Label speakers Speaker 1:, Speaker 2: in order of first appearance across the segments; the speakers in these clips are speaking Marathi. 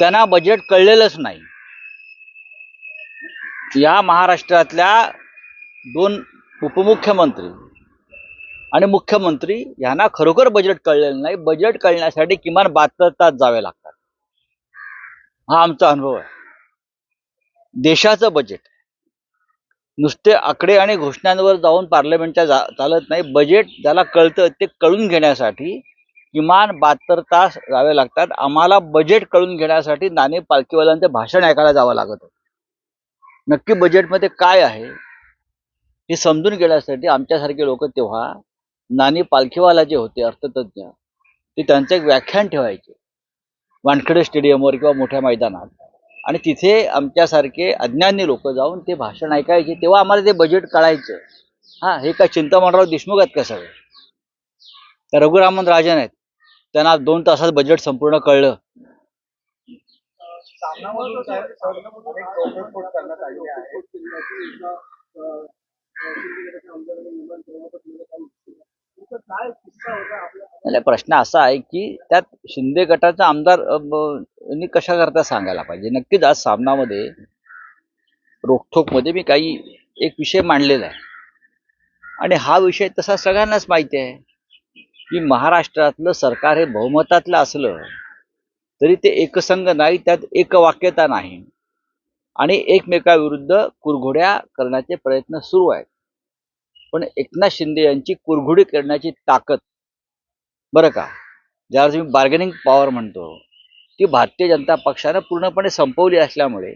Speaker 1: त्यांना बजेट कळलेलंच नाही. या महाराष्ट्रातल्या दोन उपमुख्यमंत्री आणि मुख्यमंत्री यांना खरोखर बजेट कळलेलं नाही. बजेट कळण्यासाठी किमान बहात्तर तास जावे लागतात. हा आमचा अनुभव आहे. देशाचं बजेट नुसते आकडे आणि घोषणांवर जाऊन पार्लमेंटच्या जा चालत नाही. बजेट ज्याला कळतं ते कळून घेण्यासाठी किमान बहात्तर तास जावे लागतात. आम्हाला बजेट कळून घेण्यासाठी नाणे पालखीवाल्यांचं भाषण ऐकायला जावं लागत होतं. नक्की बजेटमध्ये काय आहे हे समजून घेण्यासाठी आमच्यासारखे लोक तेव्हा नानी पालखीवाला जे होते अर्थतज्ञ ते त्यांचं एक व्याख्यान ठेवायचे. वानखेडे स्टेडियमवर किंवा मोठ्या मैदानात. आणि तिथे आमच्यासारखे अज्ञानी लोक जाऊन ते भाषण ऐकायचे. तेव्हा आम्हाला ते बजेट कळायचं. हा हे काय चिंतामणराव देशमुख आहेत का सगळे? रघुरामन राजन आहेत? त्यांना दोन तासात बजेट संपूर्ण कळलं. नाही प्रश्न असा आहे की त्यात शिंदे गटाचा आमदार कशा करता सांगायला पाहिजे? नक्कीच आज सामनामध्ये रोखोकमध्ये मी काही एक विषय मांडलेला आहे. आणि हा विषय तसा सगळ्यांनाच माहिती आहे. की महाराष्ट्रातलं सरकार हे बहुमतातलं असलं तरी ते एकसंघ नाही त्यात एकवाक्यता नाही. आणि एकमेकाविरुद्ध कुरघोड्या करण्याचे प्रयत्न सुरू आहेत. पण एकनाथ शिंदे यांची कुरघोडी करण्याची ताकद बरं का? ज्याला तुम्ही बार्गेनिंग पॉवर म्हणतो ती भारतीय जनता पक्षानं पूर्णपणे संपवली असल्यामुळे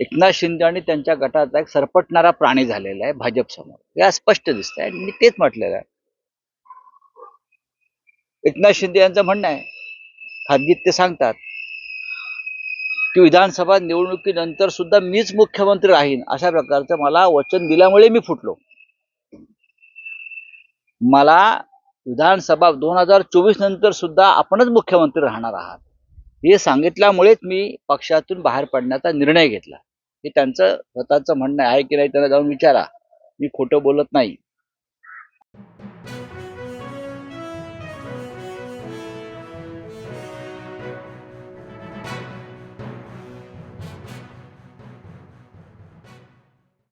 Speaker 1: एकनाथ शिंदे आणि त्यांच्या गटाचा एक सरपटणारा प्राणी झालेला आहे भाजप समोर हे स्पष्ट दिसत आहे आणि मी तेच म्हटलेलं आहे. एकनाथ शिंदे यांचं म्हणणं आहे. खाजगीत ते सांगतात की विधानसभा निवडणुकीनंतर सुद्धा मीच मुख्यमंत्री राहीन अशा प्रकारचं मला वचन दिल्यामुळे मी फुटलो. मला विधानसभा दोन हजार चोवीस नंतर सुद्धा आपणच मुख्यमंत्री राहणार आहात. हे सांगितल्यामुळेच मी पक्षातून बाहेर पडण्याचा निर्णय घेतला. हे त्यांचं स्वतःचं म्हणणं आहे की नाही त्यांना जाऊन विचारा. मी खोटं बोलत नाही.